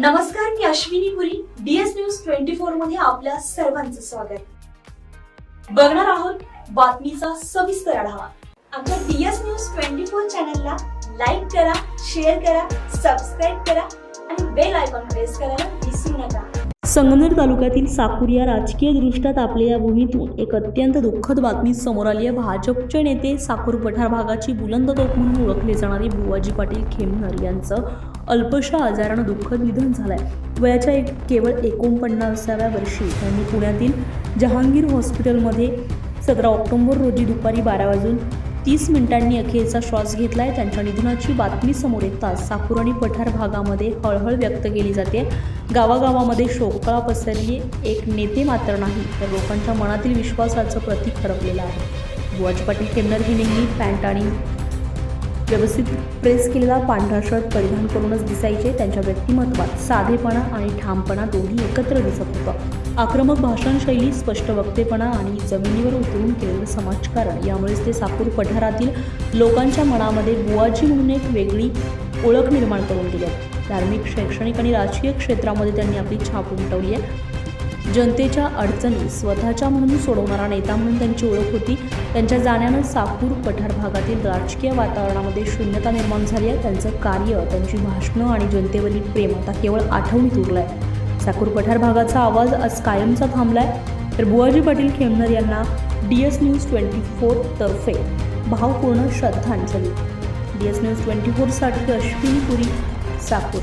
नमस्कार मी Ashwini Puri. DS news twenty फोरमध्ये आपल्या सर्वांचं स्वागत. बघणार आहोत बातमीचा सविस्तर आढावा. आमच्या डीएस न्यूज ट्वेंटी फोर चॅनलला लाईक करा शेअर करा सबस्क्राईब करा आणि बेल आयकॉन प्रेस करायला विसरू नका. संगमनेर तालुक्यातील साकूर या राजकीय दृष्ट्या तापलेल्या भूमीतून एक अत्यंत दुःखद बातमी समोर आली आहे. भाजपचे नेते साकूर पठार भागाची बुलंद तोफ म्हणून ओळखले जाणारे बुवाजी पाटील खेमनर यांचं अल्पशा आजारानं दुःखद निधन झालंय. वयाच्या एक केवळ एकोणपन्नासाव्या वर्षी त्यांनी पुण्यातील जहांगीर हॉस्पिटलमध्ये सतरा ऑक्टोंबर रोजी दुपारी बारा वाजून तीस मिनिटांनी अखेरचा श्वास घेतलाय. त्यांच्या निधनाची बातमी समोर येताच साकूर आणि पठार भागामध्ये हळहळ व्यक्त केली जाते. गावागावामध्ये शोककळा पसरली. एक नेते मात्र नाही तर लोकांच्या मनातील विश्वासाचं प्रतीक हरपलेलं आहे. बुवाजी पाटील खेमनर हे नेहमी पॅन्ट आणि व्यवस्थित प्रेस केलेला पांढरा शर्ट परिधान करूनच दिसायचे. त्यांच्या व्यक्तिमत्वात साधेपणा आणि ठामपणा दोन्ही एकत्र दिसत होतं. आक्रमक भाषणशैली स्पष्ट वक्तेपणा आणि जमिनीवर उतरून केलेलं समाजकारण यामुळेच ते साकूर पठारातील लोकांच्या मनामध्ये बुवाजी म्हणून एक वेगळी ओळख निर्माण करून दिली. धार्मिक शैक्षणिक आणि राजकीय क्षेत्रामध्ये त्यांनी आपली छाप उमटवली आहे. जनतेच्या अडचणी स्वतःच्या म्हणून सोडवणारा नेता म्हणून त्यांची ओळख होती. त्यांच्या जाण्यानं साकूर पठार भागातील राजकीय वातावरणामध्ये शून्यता निर्माण झाली आहे. त्यांचं कार्य त्यांची भाषणं आणि जनतेवरील प्रेम आता केवळ आठवणीत उरलं आहे साकूर पठार भागाचा आवाज आज कायमचा थांबलाय. तर बुवाजी पाटील खेमनर यांना D S news twenty four तर्फे भावपूर्ण श्रद्धांजली. डी एस न्यूज ट्वेंटी फोरसाठी अश्विनी पुरी साकूर